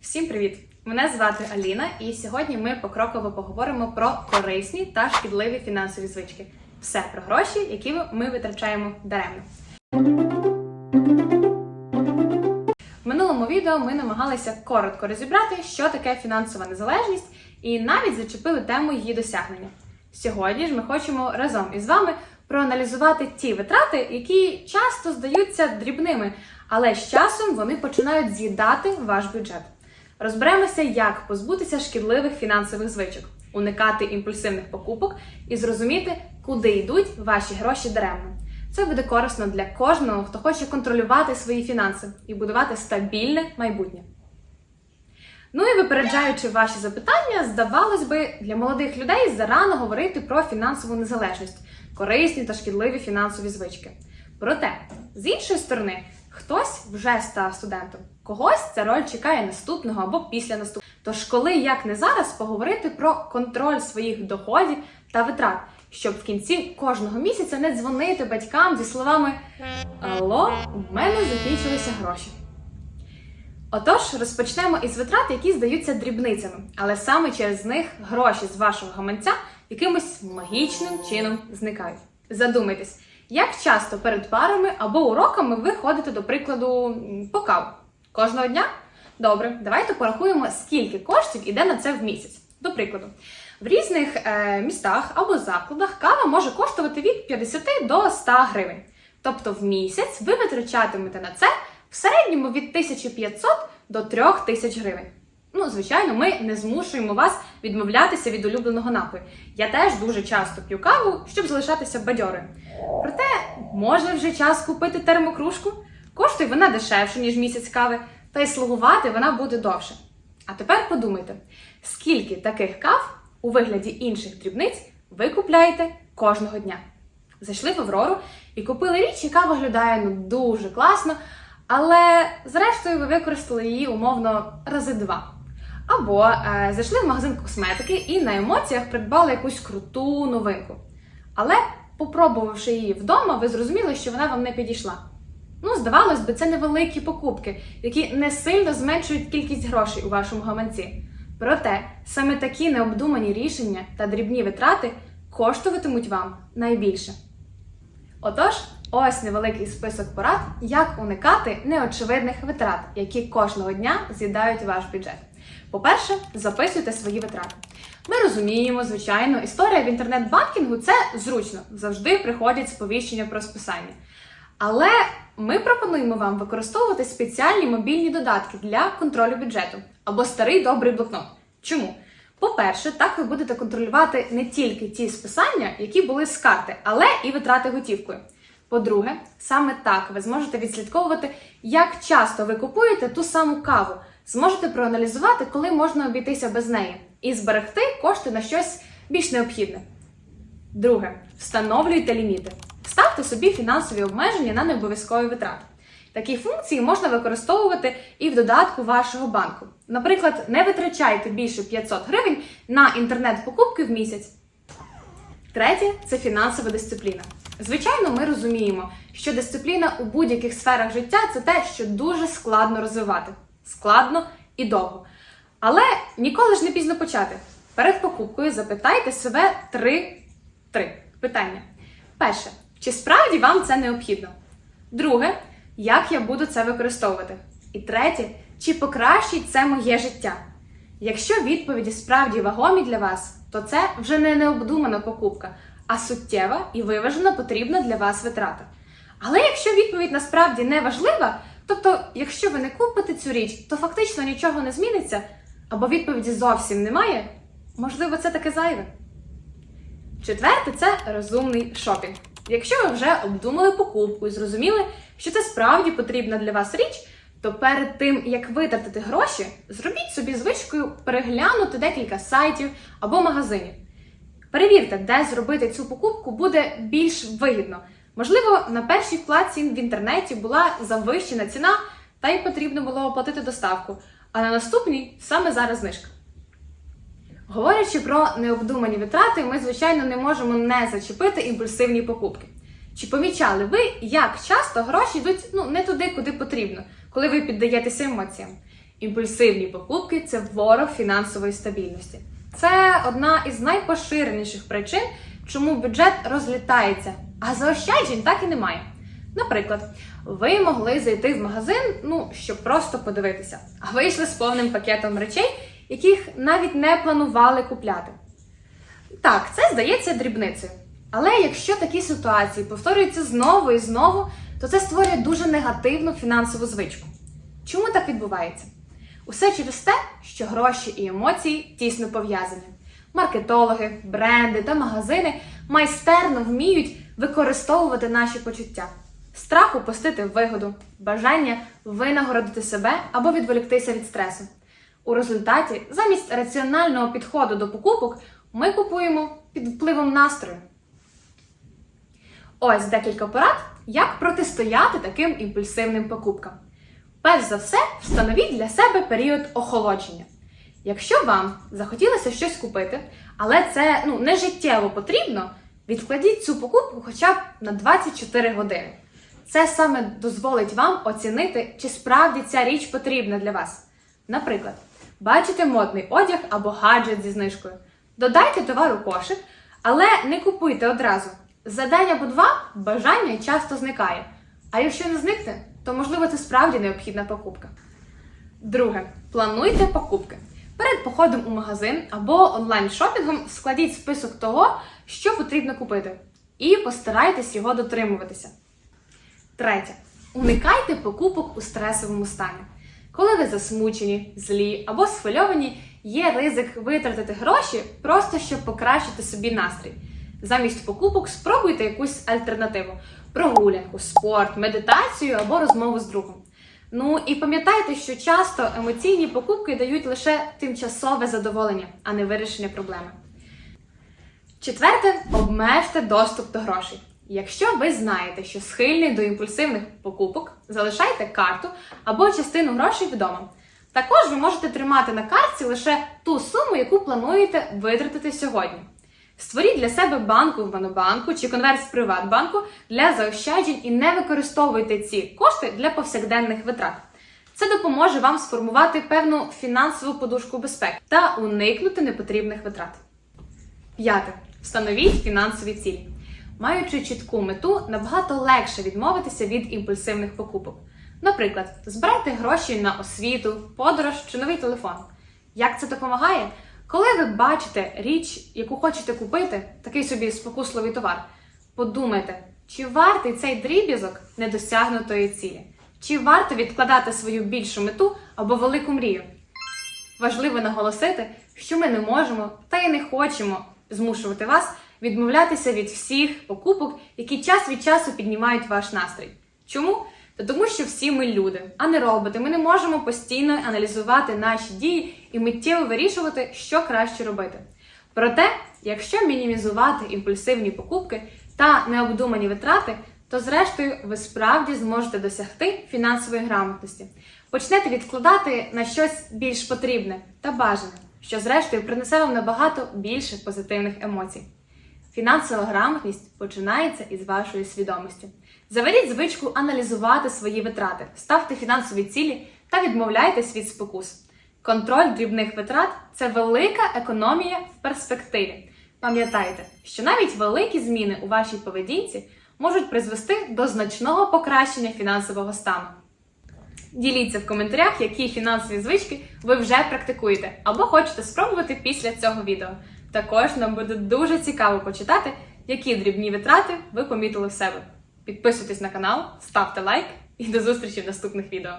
Всім привіт! Мене звати Аліна, і сьогодні ми покроково поговоримо про корисні та шкідливі фінансові звички. Все про гроші, які ми витрачаємо даремно. В минулому відео ми намагалися коротко розібрати, що таке фінансова незалежність, і навіть зачепили тему її досягнення. Сьогодні ж ми хочемо разом із вами проаналізувати ті витрати, які часто здаються дрібними, але з часом вони починають з'їдати ваш бюджет. Розберемося, як позбутися шкідливих фінансових звичок, уникати імпульсивних покупок і зрозуміти, куди йдуть ваші гроші даремно. Це буде корисно для кожного, хто хоче контролювати свої фінанси і будувати стабільне майбутнє. Ну і випереджаючи ваші запитання, здавалось би, для молодих людей зарано говорити про фінансову незалежність, корисні та шкідливі фінансові звички. Проте, з іншої сторони, хтось вже став студентом, когось ця роль чекає наступного або після наступного. Тож, коли як не зараз, поговорити про контроль своїх доходів та витрат, щоб в кінці кожного місяця не дзвонити батькам зі словами Алло, у мене закінчилися гроші. Отож, розпочнемо із витрат, які здаються дрібницями, але саме через них гроші з вашого гаманця якимось магічним чином зникають. Задумайтесь, як часто перед парами або уроками ви ходите, до прикладу, по каву? Кожного дня? Добре, давайте порахуємо, скільки коштів іде на це в місяць. До прикладу, в різних е, містах або закладах кава може коштувати від 50 до 100 гривень. Тобто в місяць ви витрачатимете на це в середньому від 1500 до 3000 гривень. Ну, звичайно, ми не змушуємо вас відмовлятися від улюбленого напою. Я теж дуже часто п'ю каву, щоб залишатися бадьорою. Проте, може вже час купити термокружку? Коштує вона дешевше, ніж місяць кави, та й слугувати вона буде довше. А тепер подумайте, скільки таких кав у вигляді інших дрібниць ви купляєте кожного дня. Зайшли в Аврору і купили річ, яка виглядає ну дуже класно, але зрештою ви використали її умовно рази два. Або е, зайшли в магазин косметики і на емоціях придбали якусь круту новинку. Але, попробувавши її вдома, ви зрозуміли, що вона вам не підійшла. Ну, здавалось би, це невеликі покупки, які не сильно зменшують кількість грошей у вашому гаманці. Проте саме такі необдумані рішення та дрібні витрати коштуватимуть вам найбільше. Отож, ось невеликий список порад, як уникати неочевидних витрат, які кожного дня з'їдають ваш бюджет. По-перше, записуйте свої витрати. Ми розуміємо, звичайно, історія в інтернет-банкінгу це зручно, завжди приходять сповіщення про списання. Але ми пропонуємо вам використовувати спеціальні мобільні додатки для контролю бюджету або старий добрий блокнот. Чому? По-перше, так ви будете контролювати не тільки ті списання, які були з карти, але і витрати готівкою. По-друге, саме так ви зможете відслідковувати, як часто ви купуєте ту саму каву, зможете проаналізувати, коли можна обійтися без неї, і зберегти кошти на щось більш необхідне. Друге, встановлюйте ліміти. Ставте собі фінансові обмеження на необов'язкові витрати. Такі функції можна використовувати і в додатку вашого банку. Наприклад, не витрачайте більше 500 гривень на інтернет-покупки в місяць. Третє це фінансова дисципліна. Звичайно, ми розуміємо, що дисципліна у будь-яких сферах життя це те, що дуже складно розвивати. Складно і довго. Але ніколи ж не пізно почати. Перед покупкою запитайте себе три, три питання. Перше, чи справді вам це необхідно? Друге, як я буду це використовувати? І третє, чи покращить це моє життя? Якщо відповіді справді вагомі для вас, то це вже не необдумана покупка, а суттєва і виважена потрібна для вас витрата. Але якщо відповідь насправді не важлива, тобто, якщо ви не купите цю річ, то фактично нічого не зміниться, або відповіді зовсім немає, можливо, це таке зайве. Четверте це розумний шопінг. Якщо ви вже обдумали покупку і зрозуміли, що це справді потрібна для вас річ, то перед тим як витратити гроші, зробіть собі звичкою переглянути декілька сайтів або магазинів. Перевірте, де зробити цю покупку буде більш вигідно. Можливо, на першій вкладці в інтернеті була завищена ціна, та й потрібно було оплатити доставку, а на наступній саме зараз знижка. Говорячи про необдумані витрати, ми, звичайно, не можемо не зачепити імпульсивні покупки. Чи помічали ви, як часто гроші йдуть ну, не туди, куди потрібно? коли ви піддаєтеся емоціям. Імпульсивні покупки це ворог фінансової стабільності. Це одна із найпоширеніших причин, чому бюджет розлітається, а заощаджень так і немає. Наприклад, ви могли зайти в магазин, ну, щоб просто подивитися, а вийшли з повним пакетом речей, яких навіть не планували купляти. Так, це здається дрібницею. Але якщо такі ситуації повторюються знову і знову, то це створює дуже негативну фінансову звичку. Чому так відбувається? Усе через те, що гроші і емоції тісно пов'язані. Маркетологи, бренди та магазини майстерно вміють використовувати наші почуття. Страх упустити вигоду, бажання винагородити себе або відволіктися від стресу. У результаті, замість раціонального підходу до покупок, ми купуємо під впливом настрою. Ось декілька порад, як протистояти таким імпульсивним покупкам. Перш за все, встановіть для себе період охолодження. Якщо вам захотілося щось купити, але це ну, не життєво потрібно, відкладіть цю покупку хоча б на 24 години. Це саме дозволить вам оцінити, чи справді ця річ потрібна для вас. Наприклад, бачите модний одяг або гаджет зі знижкою. Додайте товар у кошик, але не купуйте одразу. За день або два бажання часто зникає. А якщо не зникне, то можливо це справді необхідна покупка. Друге, плануйте покупки. Перед походом у магазин або онлайн-шопінгом складіть список того, що потрібно купити, і постарайтесь його дотримуватися. Третє. Уникайте покупок у стресовому стані. Коли ви засмучені, злі або схвильовані, є ризик витратити гроші просто щоб покращити собі настрій. Замість покупок спробуйте якусь альтернативу: прогулянку, спорт, медитацію або розмову з другом. Ну і пам'ятайте, що часто емоційні покупки дають лише тимчасове задоволення, а не вирішення проблеми. Четверте, обмежте доступ до грошей. Якщо ви знаєте, що схильний до імпульсивних покупок, залишайте карту або частину грошей вдома. Також ви можете тримати на картці лише ту суму, яку плануєте витратити сьогодні. Створіть для себе банку в Монобанку чи конверт з Приватбанку для заощаджень і не використовуйте ці кошти для повсякденних витрат. Це допоможе вам сформувати певну фінансову подушку безпеки та уникнути непотрібних витрат. П'яте. Встановіть фінансові цілі. Маючи чітку мету, набагато легше відмовитися від імпульсивних покупок. Наприклад, збирайте гроші на освіту, подорож чи новий телефон. Як це допомагає? Коли ви бачите річ, яку хочете купити, такий собі спокусливий товар, подумайте, чи вартий цей дріб'язок недосягнутої цілі, чи варто відкладати свою більшу мету або велику мрію. Важливо наголосити, що ми не можемо та й не хочемо змушувати вас відмовлятися від всіх покупок, які час від часу піднімають ваш настрій. Чому? Та тому, що всі ми люди, а не роботи. Ми не можемо постійно аналізувати наші дії і миттєво вирішувати, що краще робити. Проте, якщо мінімізувати імпульсивні покупки та необдумані витрати, то зрештою ви справді зможете досягти фінансової грамотності. Почнете відкладати на щось більш потрібне та бажане, що зрештою принесе вам набагато більше позитивних емоцій. Фінансова грамотність починається із вашої свідомості. Заведіть звичку аналізувати свої витрати, ставте фінансові цілі та відмовляйтесь від спокус. Контроль дрібних витрат це велика економія в перспективі. Пам'ятайте, що навіть великі зміни у вашій поведінці можуть призвести до значного покращення фінансового стану. Діліться в коментарях, які фінансові звички ви вже практикуєте або хочете спробувати після цього відео. Також нам буде дуже цікаво почитати, які дрібні витрати ви помітили в себе. Підписуйтесь на канал, ставте лайк і до зустрічі в наступних відео.